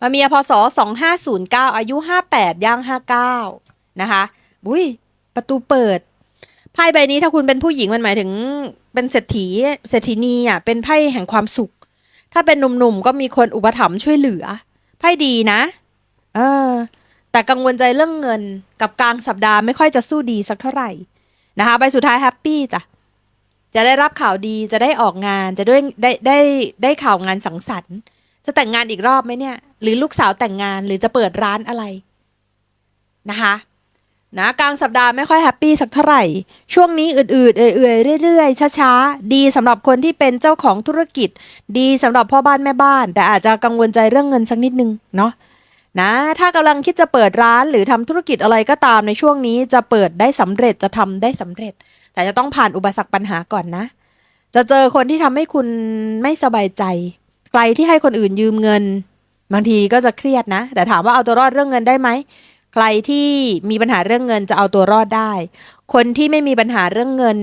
มาเมียพศ 2509 อายุ 58 ย่าง 59 นะคะ อุ้ย ประตูเปิด ไพ่ใบนี้ถ้าคุณเป็นผู้หญิงมันหมายถึงเป็นเศรษฐี เศรษฐีนีอะ เป็นไพ่แห่งความสุข ถ้าเป็นหนุ่มๆ ก็มีคนอุปถัมภ์ช่วยเหลือ ไพ่ดีนะ เออ แต่กังวลใจเรื่องเงินกับกลางสัปดาห์ไม่ค่อยจะสู้ดีสักเท่าไหร่นะคะ ใบสุดท้ายแฮปปี้จ้ะ จะได้รับข่าวดี จะได้ออกงาน จะด้ได้ได้ได้ข่าวงานสังสรรค์ จะแต่งงานอีกรอบไหมเนี่ย หรือลูกสาวแต่งงานหรือจะเปิดร้านอะไรนะคะนะกลางสัปดาห์ไม่ค่อยแฮปปี้สักเท่าไหร่ ช่วงนี้อืดๆเอื่อยๆเรื่อยๆช้าๆ ดีสำหรับคนที่เป็นเจ้าของธุรกิจ ดีสำหรับพ่อบ้านแม่บ้าน แต่อาจจะกังวลใจเรื่องเงินสักนิดนึงเนาะนะถ้ากำลังคิดจะเปิดร้านหรือทำธุรกิจอะไรก็ตามในช่วงนี้จะเปิดได้สำเร็จจะทำได้สำเร็จ แต่จะต้องผ่านอุปสรรคปัญหาก่อนนะ จะเจอคนที่ทำให้คุณไม่สบายใจ ใครที่ให้คนอื่นยืมเงิน บางทีก็จะเครียดนะ แต่ถามว่าเอาตัวรอดเรื่องเงินได้ไหมใครที่มีปัญหาเรื่องเงินจะเอาตัวรอดได้ คนที่ไม่มีปัญหาเรื่องเงิน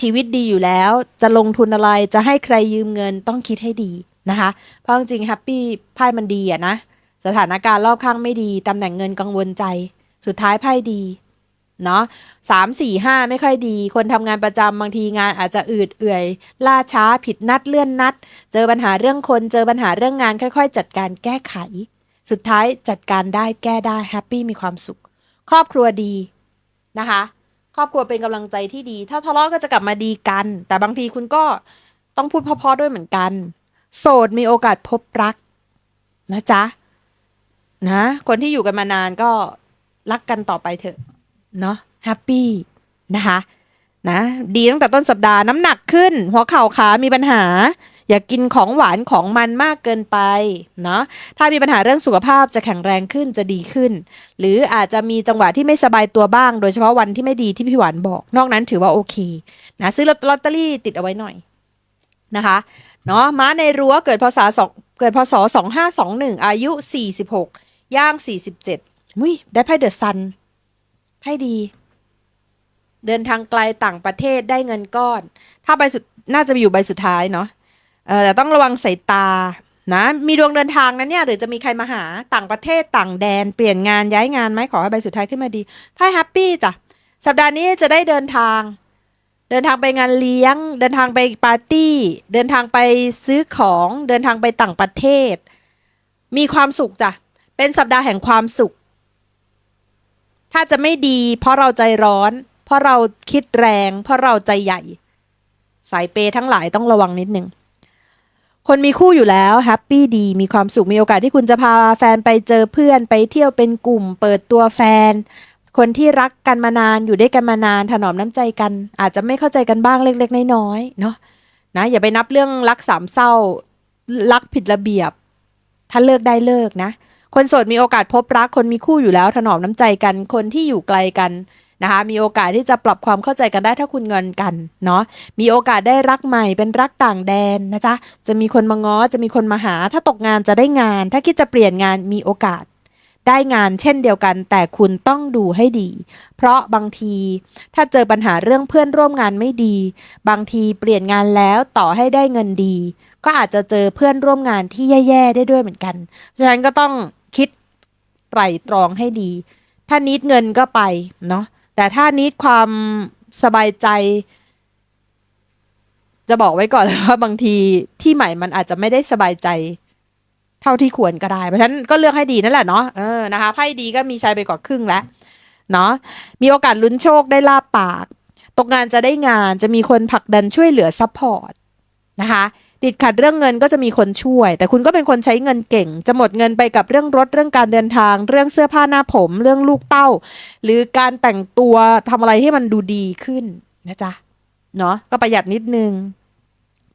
ชีวิตดีอยู่แล้ว จะลงทุนอะไรจะให้ใครยืมเงินต้องคิดให้ดีนะคะ เพราะจริงแฮปปี้ไพ่มันดีอะนะ สถานการณ์รอบข้างไม่ดีตำแหน่งเงินกังวลใจ สุดท้ายไพ่ดี เนาะสามสี่ห้าไม่ค่อยดี คนทำงานประจำบางทีงานอาจจะอืดเอื่อย ล่าช้าผิดนัดเลื่อนนัด เจอปัญหาเรื่องคนเจอปัญหาเรื่องงานค่อย ๆ จัดการแก้ไข สุดท้ายจัดการได้แก้ได้แฮปปี้มีความสุข ครอบครัวดีนะคะ ครอบครัวเป็นกำลังใจที่ดี ถ้าทะเลาะก็จะกลับมาดีกัน แต่บางทีคุณก็ต้องพูดเพราะๆด้วยเหมือนกัน โสดมีโอกาสพบรักนะจ๊ะนะคนที่อยู่กันมานานก็รักกันต่อไปเถอะ เนาะแฮปปี้นะคะนะดีตั้งแต่ต้นสัปดาห์น้ำหนักขึ้น หัวเข่าขามีปัญหา อย่ากกินของหวานของมันมากเกินไปเนาะถ้ามีปัญหาเรื่องสุขภาพจะแข็งแรงขึ้นจะดีขึ้น หรืออาจจะมีจังหวะที่ไม่สบายตัวบ้าง โดยเฉพาะวันที่ไม่ดีที่พี่หวานบอก นอกนั้นถือว่าโอเคนะซื้อลอตเตอรี่ติดเอาไว้หน่อยนะคะเนาะม้าในรั้วเกิดพศสองเกิดพศสองห้าสองหนึ่งอายุสี่สิบหกย่างสี่สิบเจ็ดมุ้ยได้ไพ่เดอะซัน ไพ่ดี เดินทางไกลต่างประเทศได้เงินก้อน ถ้าใบสุดน่าจะอยู่ใบสุดท้ายเนาะเออแต่ต้องระวังสายตานะมีดวงเดินทางนะเนี่ยหรือจะมีใครมาหาต่างประเทศต่างแดน เปลี่ยนงานย้ายงานไหมขอให้ใบสุดท้ายขึ้นมาดีไพ่แฮปปี้จ้ะสัปดาห์นี้จะได้เดินทาง เดินทางไปงานเลี้ยง เดินทางไปปาร์ตี้ เดินทางไปซื้อของเดินทางไปต่างประเทศ มีความสุขจ้ะเป็นสัปดาห์แห่งความสุข ถ้าจะไม่ดี เพราะเราใจร้อน เพราะเราคิดแรง เพราะเราใจใหญ่ สายเปย์ทั้งหลายต้องระวังนิดนึงคนมีคู่อยู่แล้วแฮปปี้ดีมีความสุขมีโอกาสที่คุณจะพาแฟนไปเจอเพื่อนไปเที่ยวเป็นกลุ่ม เปิดตัวแฟน คนที่รักกันมานานอยู่ด้วยกันมานานถนอมน้ำใจกัน อาจจะไม่เข้าใจกันบ้างเล็ก ๆ น้อยๆเนาะนะอย่าไปนับเรื่องรักสามเศร้า รักผิดระเบียบ ถ้าเลิกได้เลิกนะ คนโสดมีโอกาสพบรักคนมีคู่อยู่แล้วถนอมน้ำใจกันคนที่อยู่ไกลกันนะคะมีโอกาสที่จะปรับความเข้าใจกันได้ถ้าคุณเงินกันเนาะมีโอกาสได้รักใหม่เป็นรักต่างแดนนะจ๊ะจะมีคนมาง้อจะมีคนมาหา ถ้าตกงานจะได้งาน ถ้าคิดจะเปลี่ยนงานมีโอกาส ได้งานเช่นเดียวกัน แต่คุณต้องดูให้ดี เพราะบางทีถ้าเจอปัญหาเรื่องเพื่อนร่วมงานไม่ดี บางทีเปลี่ยนงานแล้วต่อให้ได้เงินดี ก็อาจจะเจอเพื่อนร่วมงานที่แย่ๆได้ด้วยเหมือนกันฉะนั้นก็ต้อง ไตร่ตรองให้ดี ถ้านิดเงินก็ไปเนาะแต่ถ้านิดความสบายใจ จะบอกไว้ก่อนเลยว่าบางทีที่ใหม่มันอาจจะไม่ได้สบายใจ เท่าที่ควรก็ได้ เพราะฉะนั้นก็เลือกให้ดีนั่นแหละเนาะเออนะคะไพ่ดีก็มีชัยไปกว่าครึ่งแล้วเนาะมีโอกาสลุ้นโชคได้ลาบปาก ตกงานจะได้งานจะมีคนผลักดันช่วยเหลือซัพพอร์ตนะคะ ติดขัดเรื่องเงินก็จะมีคนช่วย แต่คุณก็เป็นคนใช้เงินเก่ง จะหมดเงินไปกับเรื่องรถเรื่องการเดินทาง เรื่องเสื้อผ้าหน้าผม เรื่องลูกเต้า หรือการแต่งตัวทำอะไรให้มันดูดีขึ้นนะจ๊ะเนาะก็ประหยัดนิดนึง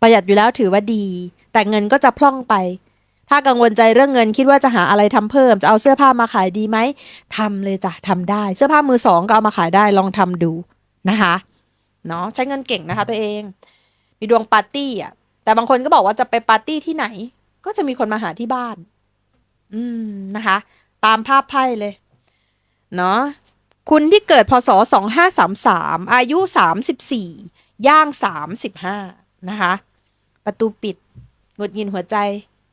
ประหยัดอยู่แล้วถือว่าดี แต่เงินก็จะพล่องไป ถ้ากังวลใจเรื่องเงินคิดว่าจะหาอะไรทำเพิ่ม จะเอาเสื้อผ้ามาขายดีไหมทำเลยจ้ะทำได้ เสื้อผ้ามือสองก็เอามาขายได้ลองทำดูนะคะเนาะใช้เงินเก่งนะคะ ตัวเอง มีดวงปาร์ตี้อะ แต่บางคนก็บอกว่าจะไปปาร์ตี้ที่ไหน ก็จะมีคนมาหาที่บ้าน อืมนะคะ ตามภาพไพ่เลย เนาะคุณที่เกิดพศสองห้าสามสามอายุสามสิบสี่ย่างสามสิบห้านะคะ ประตูปิดหงุดหงิดหัวใจ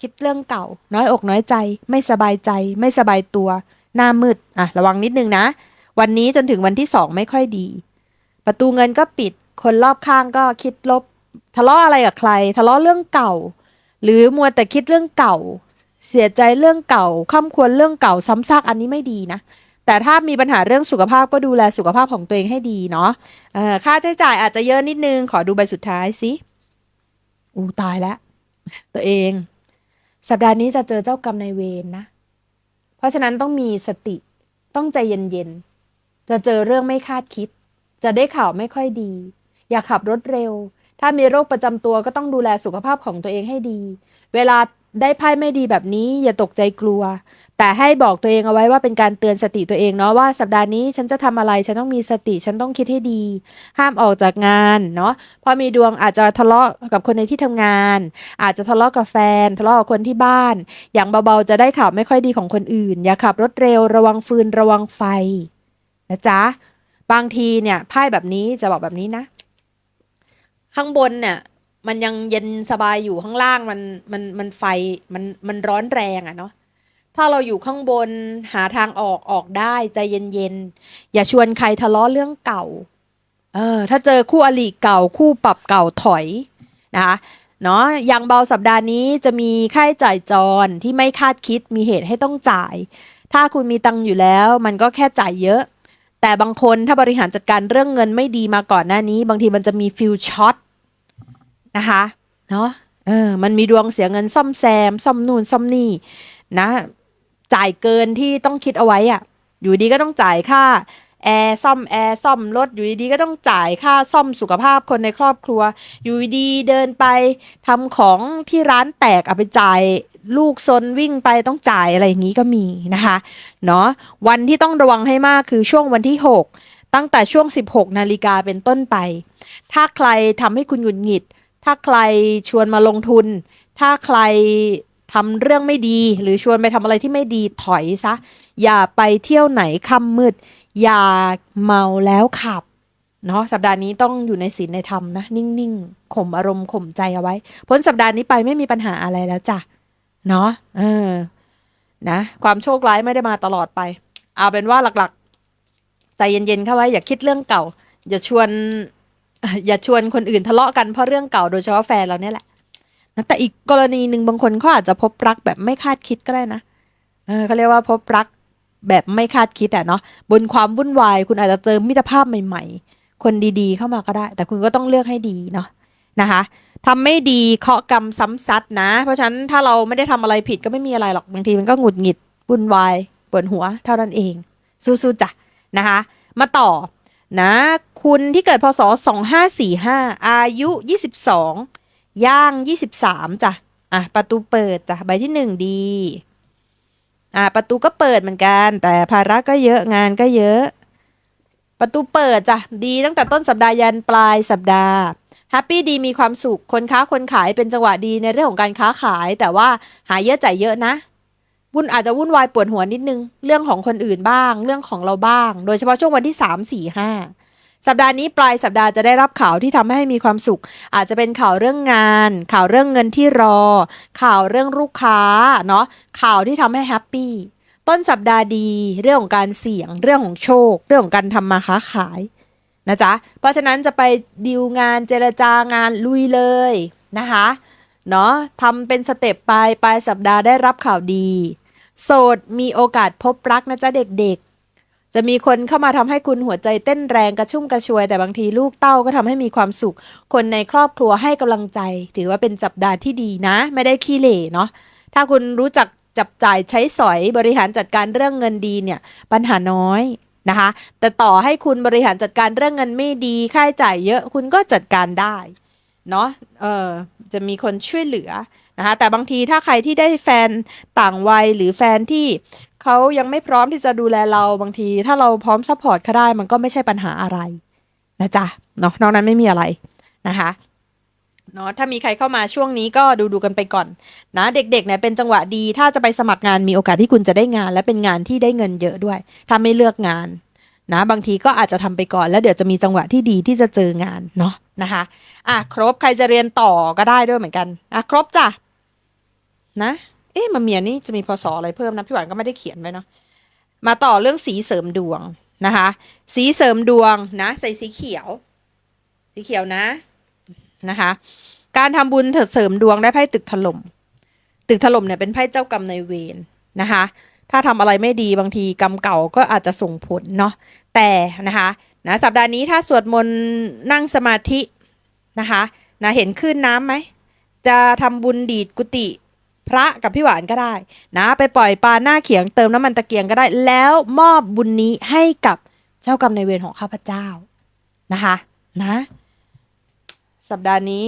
คิดเรื่องเก่า น้อยอกน้อยใจ ไม่สบายใจ ไม่สบายตัว หน้ามืด อะ ระวังนิดนึงนะ วันนี้จนถึงวันที่สองไม่ค่อยดี ประตูเงินก็ปิด คนรอบข้างก็คิดลบ ทะเลาะอะไรกับใคร ทะเลาะเรื่องเก่า หรือมัวแต่คิดเรื่องเก่า เสียใจเรื่องเก่าข้ามควรเรื่องเก่าซ้ำซากอันนี้ไม่ดีนะแต่ถ้ามีปัญหาเรื่องสุขภาพก็ดูแลสุขภาพของตัวเองให้ดีเนาะค่าใช้จ่ายอาจจะเยอะนิดนึง ขอดูใบสุดท้ายสิอู้ตายแล้วตัวเอง สัปดาห์นี้จะเจอเจ้ากรรมนายเวรนะเพราะฉะนั้นต้องมีสติต้องใจเย็นๆ จะเจอเรื่องไม่คาดคิด จะได้ข่าวไม่ค่อยดี อย่าขับรถเร็ว ถ้ามีโรคประจำตัวก็ต้องดูแลสุขภาพของตัวเองให้ดี เวลาได้ไพ่ไม่ดีแบบนี้อย่าตกใจกลัว แต่ให้บอกตัวเองเอาไว้ว่าเป็นการเตือนสติตัวเองเนาะว่าสัปดาห์นี้ฉันจะทำอะไรฉันต้องมีสติฉันต้องคิดให้ดี ห้ามออกจากงานเนาะพอมีดวงอาจจะทะเลาะกับคนในที่ทำงาน อาจจะทะเลาะกับแฟน ทะเลาะกับคนที่บ้าน อย่างเบาๆจะได้ข่าวไม่ค่อยดีของคนอื่น อย่าขับรถเร็วระวังฟืนระวังไฟนะจ๊ะบางทีเนี่ยไพ่แบบนี้จะบอกแบบนี้นะ ข้างบนเนี่ยมันยังเย็นสบายอยู่ข้างล่างมันมันมันไฟมันมันร้อนแรงอะเนาะถ้าเราอยู่ข้างบนหาทางออกออกได้ใจเย็นๆอย่าชวนใครทะเลาะเรื่องเก่าเออถ้าเจอคู่อริเก่าคู่ปรับเก่าถอยนะคะเนาะอย่างเบาสัปดาห์นี้จะมีค่าใช้จ่ายจรที่ไม่คาดคิดมีเหตุให้ต้องจ่าย ถ้าคุณมีตังค์อยู่แล้ว มันก็แค่จ่ายเยอะ แต่บางคนถ้าบริหารจัดการเรื่องเงินไม่ดีมาก่อนหน้านี้ บางทีมันจะมีฟิลช็อต นะคะเนาะเออมันมีดวงเสียเงินซ่อมแซม ซ่อมนู่นซ่อมนี่นะจ่ายเกินที่ต้องคิดเอาไว้อะอยู่ดีก็ต้องจ่ายค่าแอร์ซ่อมแอร์ซ่อมรถอยู่ดีก็ต้องจ่ายค่าซ่อมสุขภาพคนในครอบครัว อยู่ดีเดินไปทำของที่ร้านแตกเอาไปจ่ายลูกซนวิ่งไปต้องจ่ายอะไรอย่างนี้ก็มีนะคะเนาะวันที่ต้องระวังให้มากคือช่วงวันที่ 6 ตั้งแต่ช่วง 16 นาฬิกาเป็นต้นไป ถ้าใครทำให้คุณหงุดหงิด ถ้าใครชวนมาลงทุน ถ้าใครทำเรื่องไม่ดี หรือชวนไปทำอะไรที่ไม่ดีถอยซะ อย่าไปเที่ยวไหนค่ำมืด อย่าเมาแล้วขับเนาะสัปดาห์นี้ต้องอยู่ในศีลในธรรมนะ นิ่งๆข่มอารมณ์ข่มใจเอาไว้ พ้นสัปดาห์นี้ไปไม่มีปัญหาอะไรแล้วจ้ะ เนาะเออนะความโชคร้ายไม่ได้มาตลอดไป เอาเป็นว่าหลักๆ ใจเย็นๆเข้าไว้ อย่าคิดเรื่องเก่า อย่าชวน อย่าชวนคนอื่นทะเลาะกันเพราะเรื่องเก่าโดยเฉพาะแฟนเราเนี่ยแหละนะแต่อีกกรณีหนึ่งบางคนเขาอาจจะพบรักแบบไม่คาดคิดก็ได้นะเออเขาเรียกว่าพบรักแบบไม่คาดคิดอะเนาะบนความวุ่นวายคุณอาจจะเจอมิตรภาพใหม่ ๆ คนดีๆ เข้ามาก็ได้ แต่คุณก็ต้องเลือกให้ดีเนาะนะคะทำไม่ดีเคาะกรรมซ้ำซัดนะ เพราะฉะนั้นถ้าเราไม่ได้ทำอะไรผิดก็ไม่มีอะไรหรอกบางทีมันก็หงุดหงิดวุ่นวายปวดหัวเท่านั้นเอง สู้ๆจ้ะนะคะ มาต่อ นะคุณที่เกิดพศ 2545 อายุ 22 ย่าง 23จ้ะอะประตูเปิดจ้ะใบที่หนึ่งดีอะประตูก็เปิดเหมือนกัน แต่ภาระก็เยอะงานก็เยอะ ประตูเปิดจ้ะดีตั้งแต่ต้นสัปดาห์ยันปลายสัปดาห์แฮปปี้ดีมีความสุขคนค้าคนขายเป็นจังหวะดีในเรื่องของการค้าขาย แต่ว่าหาเยอะจ่ายเยอะนะ วุ่นอาจจะวุ่นวายปวดหัวนิดนึง เรื่องของคนอื่นบ้าง เรื่องของเราบ้าง โดยเฉพาะช่วงวันที่สามสี่ห้าสัปดาห์นี้ปลายสัปดาห์จะได้รับข่าวที่ทำให้มีความสุข อาจจะเป็นข่าวเรื่องงาน ข่าวเรื่องเงินที่รอ ข่าวเรื่องลูกค้าเนาะข่าวที่ทำให้แฮปปี้ต้นสัปดาห์ดีเรื่องของการเสี่ยง เรื่องของโชค เรื่องของการทำมาค้าขายนะจ๊ะเพราะฉะนั้นจะไปดีลงานเจรจางานลุยเลยนะคะเนาะทำเป็นสเต็ปไปปลายสัปดาห์ได้รับข่าวดี โสดมีโอกาสพบรักนะจ๊ะเด็กๆ จะมีคนเข้ามาทำให้คุณหัวใจเต้นแรงกระชุ่มกระชวย แต่บางทีลูกเต้าก็ทำให้มีความสุข คนในครอบครัวให้กำลังใจ ถือว่าเป็นสัปดาห์ที่ดีนะ ไม่ได้ขี้เหร่เนาะถ้าคุณรู้จักจับจ่ายใช้สอยบริหารจัดการเรื่องเงินดีเนี่ย ปัญหาน้อยนะคะ แต่ต่อให้คุณบริหารจัดการเรื่องเงินไม่ดีค่าใช้จ่ายเยอะคุณก็จัดการได้เนาะเออจะมีคนช่วยเหลือ นะคะแต่บางทีถ้าใครที่ได้แฟนต่างวัยหรือแฟนที่เขายังไม่พร้อมที่จะดูแลเราบางที ถ้าเราพร้อมซัพพอร์ตเขาได้มันก็ไม่ใช่ปัญหาอะไรนะจ๊ะเนาะนอกนั้นไม่มีอะไรนะคะเนาะถ้ามีใครเข้ามาช่วงนี้ก็ดูดูกันไปก่อนนะเด็กๆเนี่ยเป็นจังหวะดี ถ้าจะไปสมัครงานมีโอกาสที่คุณจะได้งาน และเป็นงานที่ได้เงินเยอะด้วย ถ้าไม่เลือกงานนะบางทีก็อาจจะทำไปก่อนแล้วเดี๋ยวจะมีจังหวะที่ดีที่จะเจองานเนาะนะคะอะครบใครจะเรียนต่อก็ได้ด้วยเหมือนกันอะครบจ้ะ นะ เอ๊ะมาเมียนี่จะมีพศอะไรเพิ่มนะพี่หวานก็ไม่ได้เขียนไว้เนาะมาต่อเรื่องสีเสริมดวงนะคะ สีเสริมดวงนะ ใส่สีเขียว สีเขียวนะนะคะ การทำบุญเสริมดวงได้ไพ่ตึกถล่ม ตึกถล่มเนี่ยเป็นไพ่เจ้ากรรมในเวรนะคะ ถ้าทำอะไรไม่ดีบางทีกรรมเก่าก็อาจจะส่งผลเนาะแต่นะคะนะสัปดาห์นี้ถ้าสวดมนต์นั่งสมาธินะคะนะเห็นคลื่นน้ำไหม จะทำบุญดีดกุฏิ พระกับพี่หวานก็ได้ นะไปปล่อยปลาหน้าเขียงเติมน้ำมันตะเกียงก็ได้ แล้วมอบบุญนี้ให้กับเจ้ากรรมในเวรของข้าพเจ้านะคะนะ สัปดาห์นี้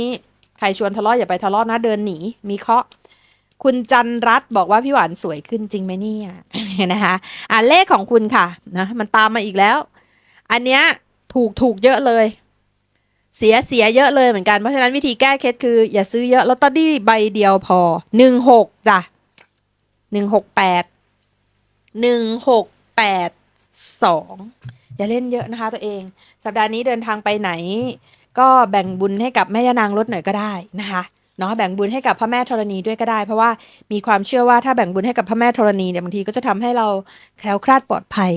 ใครชวนทะเลาะอย่าไปทะเลาะนะเดินหนีมีเคาะคุณจันรัตบอกว่าพี่หวานสวยขึ้นจริงไหมเนี่ยนะคะอ่าเลขของคุณค่ะนะมันตามมาอีกแล้ว อันเนี้ยถูกถูกเยอะเลย เสียเสียเยอะเลยเหมือนกัน เพราะฉะนั้นวิธีแก้เคล็ดคือ อย่าซื้อเยอะลอตเตอรี่ใบเดียวพอหนึ่งหกจ้ะหนึ่งหกแปดหนึ่งหกแปดสองอย่าเล่นเยอะนะคะตัวเอง สัปดาห์นี้เดินทางไปไหน ก็แบ่งบุญให้กับแม่ย่านางรถหน่อยก็ได้นะคะเนาะแบ่งบุญให้กับพระแม่ธรณีด้วยก็ได้ เพราะว่ามีความเชื่อว่าถ้าแบ่งบุญให้กับพระแม่ธรณีเนี่ยบางทีก็จะทำให้เราแคล้วคลาดปลอดภัย